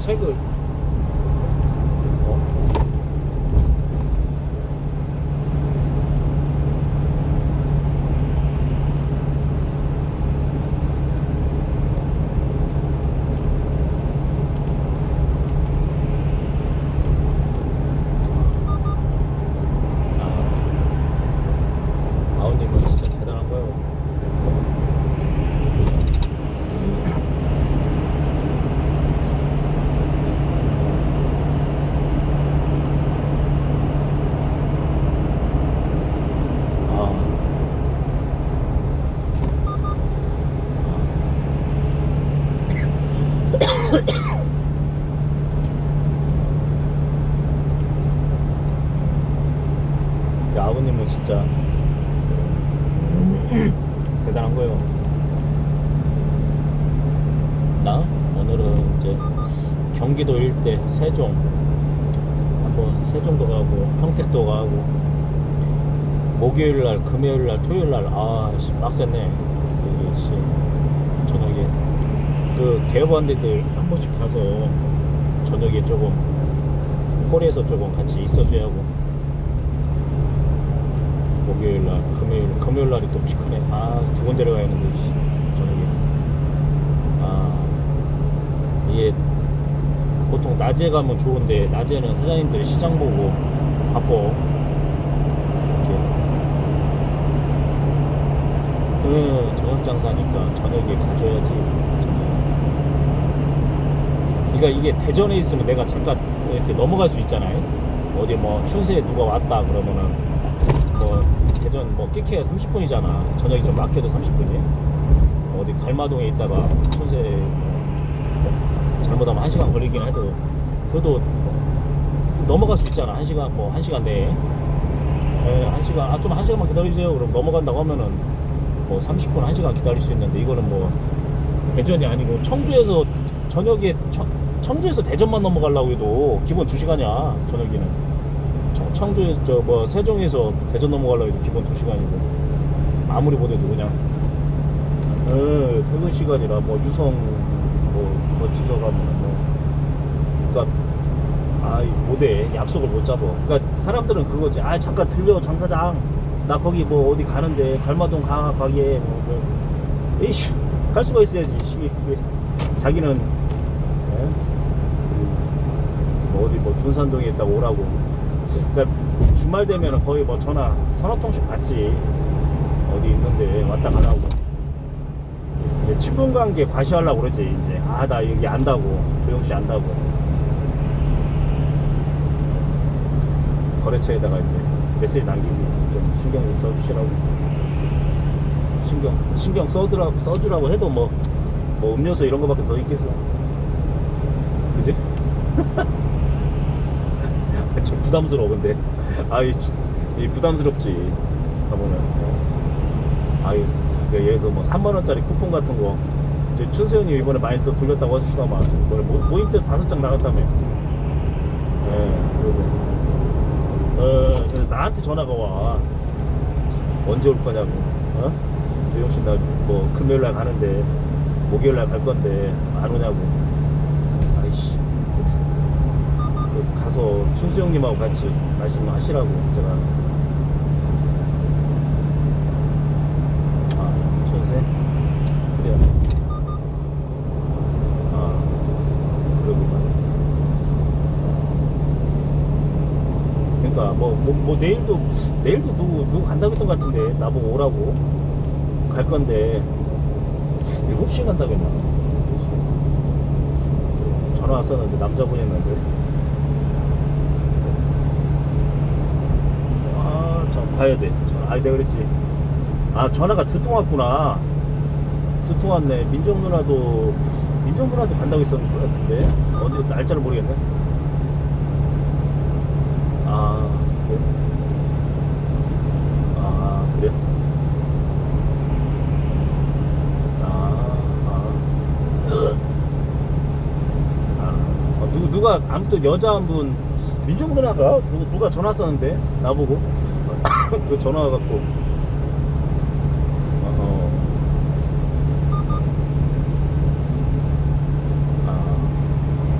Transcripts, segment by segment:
책을 어? 아, 아우님은 진짜 대단한 거예요. 아. 야, 아버님은 진짜 대단한 거예요. 나 오늘은 이제 경기도 일대 세종 한번 세종도 가고 평택도 가고 목요일 날, 금요일 날, 토요일 날, 아, 씨, 빡셌네. 여기, 씨, 저녁에. 그, 개업원들 한 번씩 가서, 저녁에 조금, 홀에서 조금 같이 있어줘야 하고. 목요일 날, 금요일, 금요일 날이 또 피크네. 아, 두 군데를 가야 하는데, 씨, 저녁에. 아, 이게, 보통 낮에 가면 좋은데, 낮에는 사장님들 시장 보고 바빠. 이렇게. 그 저녁 장사니까 저녁에 가져야지. 저녁. 그러니까 이게 대전에 있으면 내가 잠깐 이렇게 넘어갈 수 있잖아요. 어디 뭐 춘세에 누가 왔다 그러면은 뭐 대전 뭐 끼케야 30분이잖아. 저녁이 좀 막혀도 30분이. 어디 갈마동에 있다가 춘세 뭐 잘못하면 1시간 걸리긴 해도 그래도 넘어갈 수 있잖아. 1시간 뭐 1시간 내에. 예, 1시간 아좀 1시간만 기다려주세요. 그럼 넘어간다고 하면은 뭐 30분, 1시간 기다릴 수 있는데 이거는 뭐 대전이 아니고 청주에서 저녁에 청, 청주에서 대전만 넘어가려고 해도 기본 2시간이야 저녁에는 청, 청주에서 저뭐 세종에서 대전 넘어가려고 해도 기본 2시간이고 아무리 보내도 그냥. 어, 퇴근 시간이라 뭐 유성 뭐 거치서 가면 뭐. 그러니까 아이 못해. 약속을 못 잡아. 그러니까 사람들은 그거지. 아 잠깐 들려 장사장. 나 거기 뭐 어디 가는데 갈마동 가 가게. 뭐, 뭐. 에이씨 갈 수가 있어야지 씨, 자기는. 예? 뭐 어디 뭐 둔산동에 있다고 오라고 그러니까 주말 되면 거의 뭐 전화 서너 통씩 받지. 어디 있는데 왔다 가라고. 이제 친분 관계 과시하려고 그러지 이제. 아 나 여기 안다고. 도영 씨 안다고. 거래처에다가 이제 메시지 남기지. 좀 신경 좀 써주시라고. 신경 신경 써주라고 써주라고 해도 뭐 뭐 음료수 이런 거밖에 더 있겠어. 그지? 좀 부담스러워 근데 아이 이 부담스럽지 가보면 아이 그 예를 들어 뭐 3만 원짜리 쿠폰 같은 거 이제 춘세 형님 이번에 많이 또 돌렸다고 하시더만 모, 모임 때 다섯 장 나갔다며 예 그리고 어, 그래서 나한테 전화가 와. 언제 올 거냐고. 어? 조영 씨, 나뭐 금요일 날 가는데, 목요일 날 갈 건데, 안 오냐고. 아이씨. 그 가서 춘수 형님하고 같이 말씀하시라고, 제가. 아, 춘세? 그래요. 아, 그러구만. 그러니까 뭐, 뭐, 뭐 내일도 내일도 누구 누구 간다고 했던 것 같은데 나보고 오라고 갈 건데 7시에 간다고 했나 전화 왔었는데 남자분이었는데 봐야 돼 전화 아 내가 그랬지 아 전화가 두 통 왔구나 두 통 왔네 민정 누나도 민정 누나도 간다고 했었는 것 같은데 언제 날짜를 모르겠네 아, 그래? 아, 그래? 아, 아. 아, 어, 누구, 누가, 아무튼 여자 한 분, 민정 누나가 누가 전화 썼는데, 나보고. 그 전화 와갖고. 어허.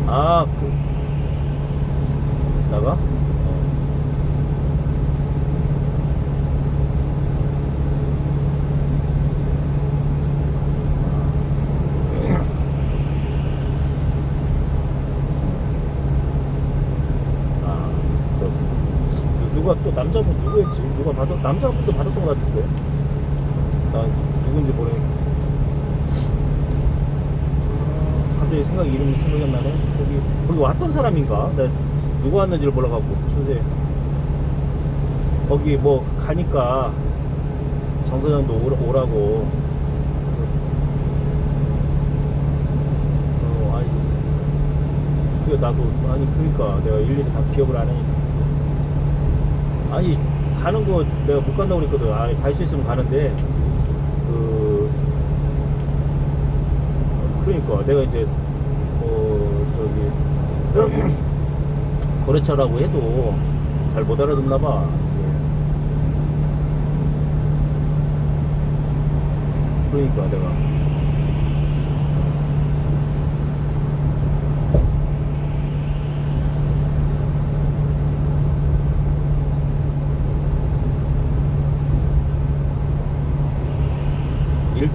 아, 아, 남자분 누구였지? 누가 받았 남자분도 받았던 것 같은데. 나 누군지 모르. 갑자기 생각 이름이 생각이 안 나네. 거기 거기 왔던 사람인가? 나 누구 왔는지를 몰라갖고 춘세. 거기 뭐 가니까 정 사장도 오라, 오라고. 어, 아니, 그 나도 아니 그러니까 내가 일일이 다 기억을 안 하니까. 아니 가는 거 내가 못 간다고 그랬거든. 아, 갈 수 있으면 가는데 그 그러니까 내가 이제 어 저기 거래처라고 해도 잘 못 알아듣나 봐. 그러니까 내가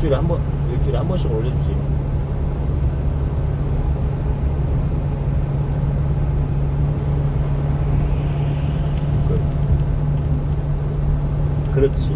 일주일에 한 번, 일주일에 한 번씩 올려주지. 끝. 그렇지.